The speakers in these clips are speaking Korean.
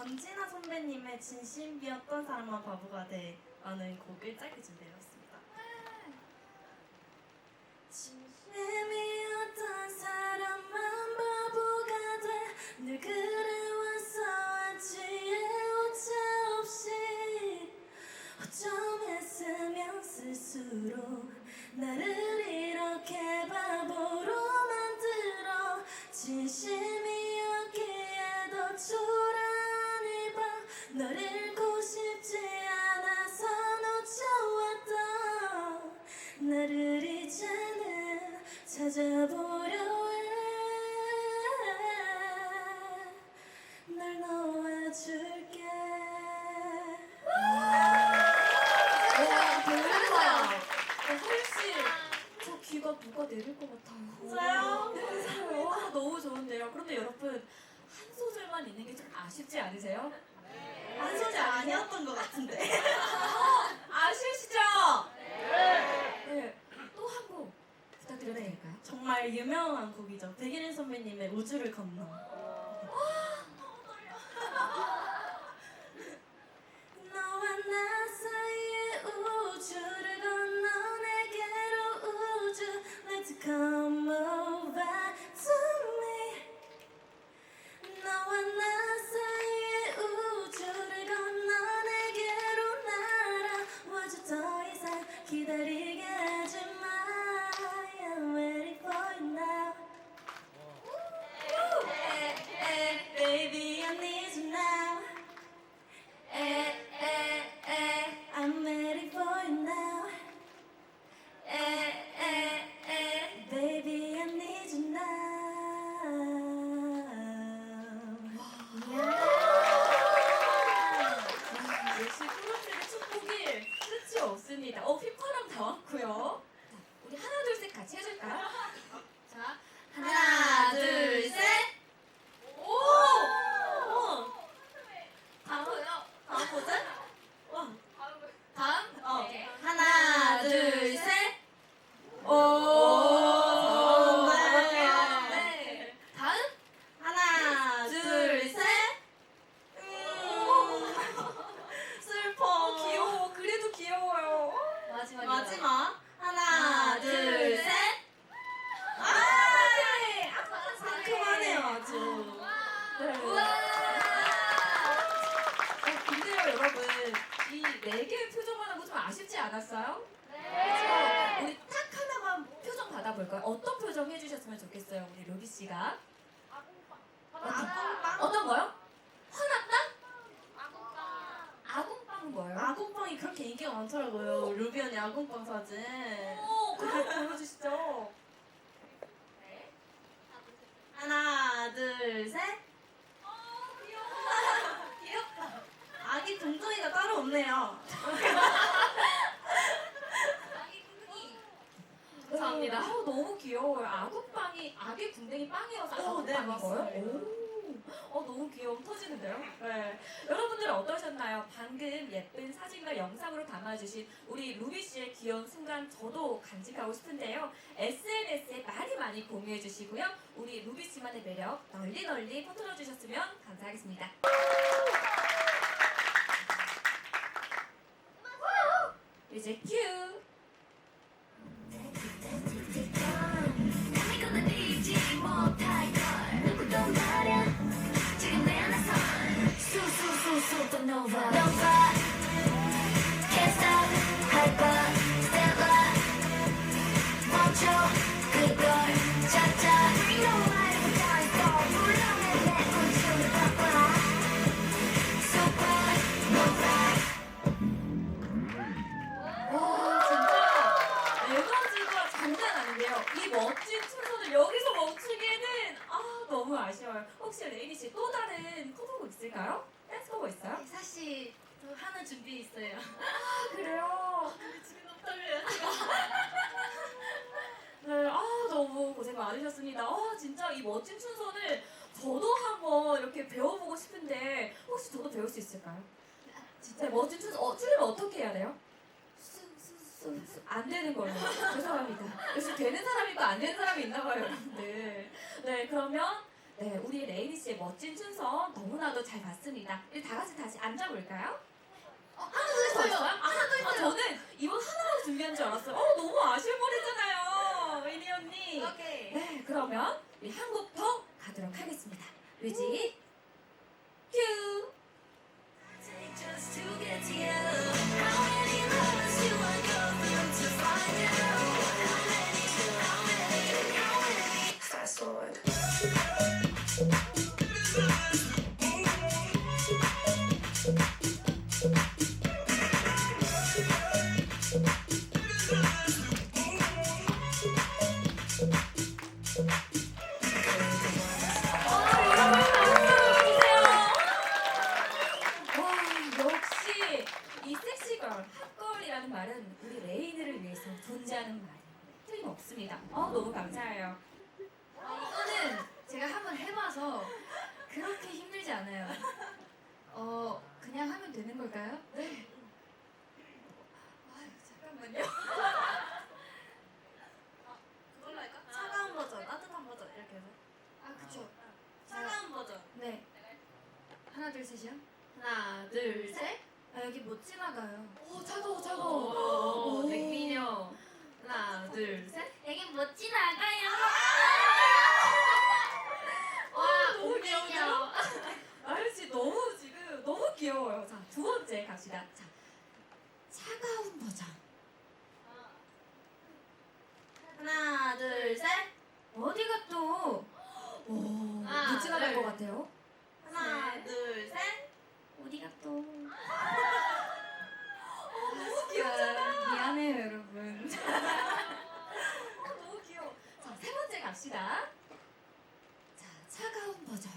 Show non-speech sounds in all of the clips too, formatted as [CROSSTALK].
권진아 선배님의 진심이었던 사람만 바보가 돼라는 곡을 짧게 준비해봤습니 찾아보려 해널 놓아줄게 와, 대박. 헐씨, 저 귀가 누가 내릴 것 같아요. 진짜요? 네, 와, 너무 좋은데요. 그런데 여러분, 한 소절만 있는 게 좀 아쉽지 않으세요? 한 소절 아니었던 것 같은데 아쉬우시죠? 네. 또 한 곡 부탁드려도 될까요? 유명한 곡이죠. 백일인 선배님의 우주를 건너 끝이 없습니다. 어, 휘파람 다 왔고요. 자, 우리 하나, 둘, 셋 같이 해줄까요? 자, 하나, 둘, 셋. 오! 어, 다음요. 다음 버전? 와. 다음. 어. 네. 하나, 둘, 셋. 오. 네. 네. 다음. 하나, 둘, 셋. 음. 슬퍼. 귀여워. 그래도 귀여워요. 마지막. 마지막. 하나, 둘, 셋. 아, 네. 상큼하네요, 아주. 네. 우와! 어, 근데요, 여러분. 이 네 개의 표정만 하고 좀 아쉽지 않았어요? 네. 우리 딱 하나만 받아볼까요? 어떤 표정 해주셨으면 좋겠어요, 우리 루비 씨가? 아궁빵? 어떤 거요? 화났다? 아궁빵 뭐예요? 아궁빵이 그렇게 인기가 많더라고요. 루비 언니 아궁빵 사진. 오, 그거 보여주시죠. 하나, 둘, 셋. 귀엽다. 아기 동동이가 따로 없네요. 감사합니다. 아, 너무 귀여워요. 아궁빵이 아기 궁뎅이 빵이어서 어, 네? 맞습니다. 어 너무 귀여움 터지는데요. 네. 여러분들 어떠셨나요? 방금 예쁜 사진과 영상으로 담아주신 우리 루비 씨의 귀여운 순간 저도 간직하고 싶은데요. SNS에 많이 많이 공유해 주시고요. 우리 루비 씨만의 매력 널리 널리 퍼뜨려 주셨으면 감사하겠습니다. 이제 큐. 너무 아쉬워요. 혹시 레이니 씨또 다른 커버곡 있을까요? 댄스 커버 있어요? 사실 저 하나 준비 있어요. 아 그래요. 지금 너무 떨려요. [LAUGHS] 네, 아 너무 고생 많으셨습니다. 아 진짜 이 멋진 춤선을 저도 한번 이렇게 배워보고 싶은데 혹시 저도 배울 수 있을까요? 진짜 멋진 춤선 어, 추려면 어떻게 해야 돼요? 안 되는 걸로 죄송합니다. 역시 되는 사람이 있고 안 되는 사람이 있나 봐요, 여러분들. 네 그러면 네, 우리 레이니 씨의 멋진 순서 너무나도 잘 봤습니다. 우리 다 같이 다시 앉아볼까요? 어, 하나 더 있어요? 아, 하나 더 있어요. 저는 이번 하나로 준비한 줄 알았어요. 어, 너무 아쉬울 뻔했잖아요. 위니 언니. 오케이. 네, 그러면 우리 한곡더 가도록 하겠습니다. 뮤직 말은 우리 레이니를 위해서 존재하는 말이 틀림없습니다. 어, 너무 감사해요. 이거는 제가 한번 해봐서 그렇게 힘들지 않아요. 어 그냥 하면 되는 걸까요? 네. 아유, 잠깐만요. 그걸로 할까? 차가운 버전, 따뜻한 버전 이렇게 해서. 아 그쵸. 차가운 버전. 네. 하나 둘 셋이요. 하나, 둘, 셋. 아 여기 못 지나가요. 오, 차가워, 차가워. 오. 백민영. 하나, 둘, 셋. 여기 못 지나가요. [LAUGHS] 와, 너무 귀여워요. 아유 씨 너무 지금 너무 귀여워요. 자, 두 번째 갑시다. 자, 차가운 버전. 하나, 둘, 셋. 어디가 또? 오, 하나, 못 지나갈 둘. 것 같아요. 하나, 셋. 둘, 셋. 어디가 또? [LAUGHS] 귀엽잖아. 미안해요 여러분. 어, 너무 귀여워. 자, 세 번째 갑시다. 자, 차가운 버전.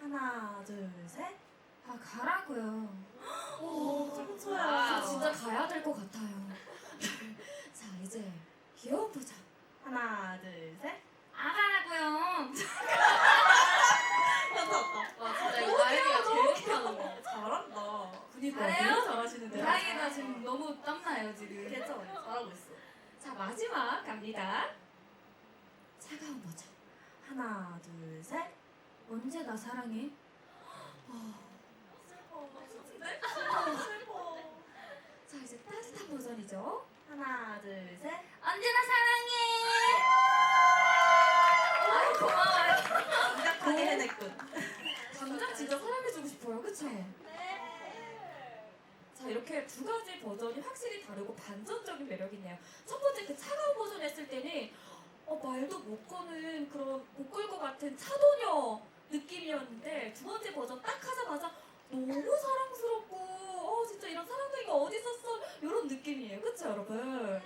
하나, 둘, 셋. 아 가라고요. 오, 저 청소야. 진짜 가야 될 것 같아요. 자, 이제 귀여운 버전. 하나, 둘, 셋. 아 가라고요. 와, 진짜 이거 아이디가 제일 못하는 거. 잘한다. 그니까 잘해요? 너무 잘하시는데요. 다행이다 지금 너무 땀나요 지금. 괜찮아. 잘하고 있어. 자, 마지막 갑니다. 차가운 버전. 하나, 둘, 셋. 언제 나 사랑해? 슬퍼. 슬퍼. 슬퍼. [LAUGHS] 자, 이제 따뜻한 버전이죠. 하나, 둘, 셋. 언제 나 사랑해. 아이, 고마워요. 완벽하게 해냈군. 당장 진짜 사랑해주고 싶어요. 그쵸? 자, 이렇게 두 가지 버전이 확실히 다르고 반전적인 매력이 있네요. 첫 번째 그 차가운 버전 했을 때는 어, 말도 못 거는 그런 못끌것 같은 차도녀 느낌이었는데 두 번째 버전 딱 하자마자 너무 사랑스럽고 어 진짜 이런 사랑둥이가 어디 있었어 이런 느낌이에요. 그쵸 여러분?